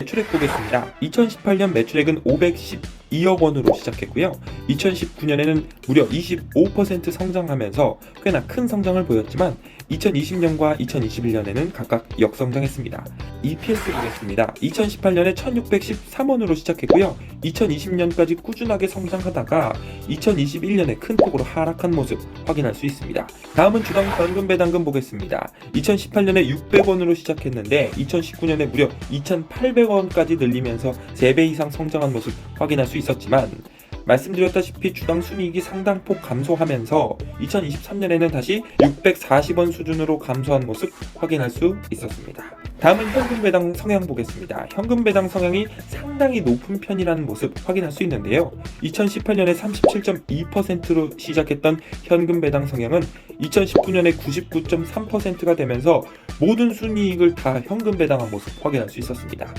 매출액 보겠습니다. 2018년 매출액은 512억 원으로 시작했고요. 2019년에는 무려 25% 성장하면서 꽤나 큰 성장을 보였지만 2020년과 2021년에는 각각 역성장했습니다. EPS 보겠습니다. 2018년에 1613원으로 시작했고요. 2020년까지 꾸준하게 성장하다가 2021년에 큰 폭으로 하락한 모습 확인할 수 있습니다. 다음은 주당 현금 배당금 보겠습니다. 2018년에 600원으로 시작했는데 2019년에 무려 2,800원까지 늘리면서 3배 이상 성장한 모습 확인할 수 있었지만 말씀드렸다시피 주당 순이익이 상당폭 감소하면서 2023년에는 다시 640원 수준으로 감소한 모습 확인할 수 있었습니다. 다음은 현금 배당 성향 보겠습니다. 현금 배당 성향이 상당히 높은 편이라는 모습 확인할 수 있는데요. 2018년에 37.2%로 시작했던 현금 배당 성향은 2019년에 99.3%가 되면서 모든 순이익을 다 현금 배당한 모습 확인할 수 있었습니다.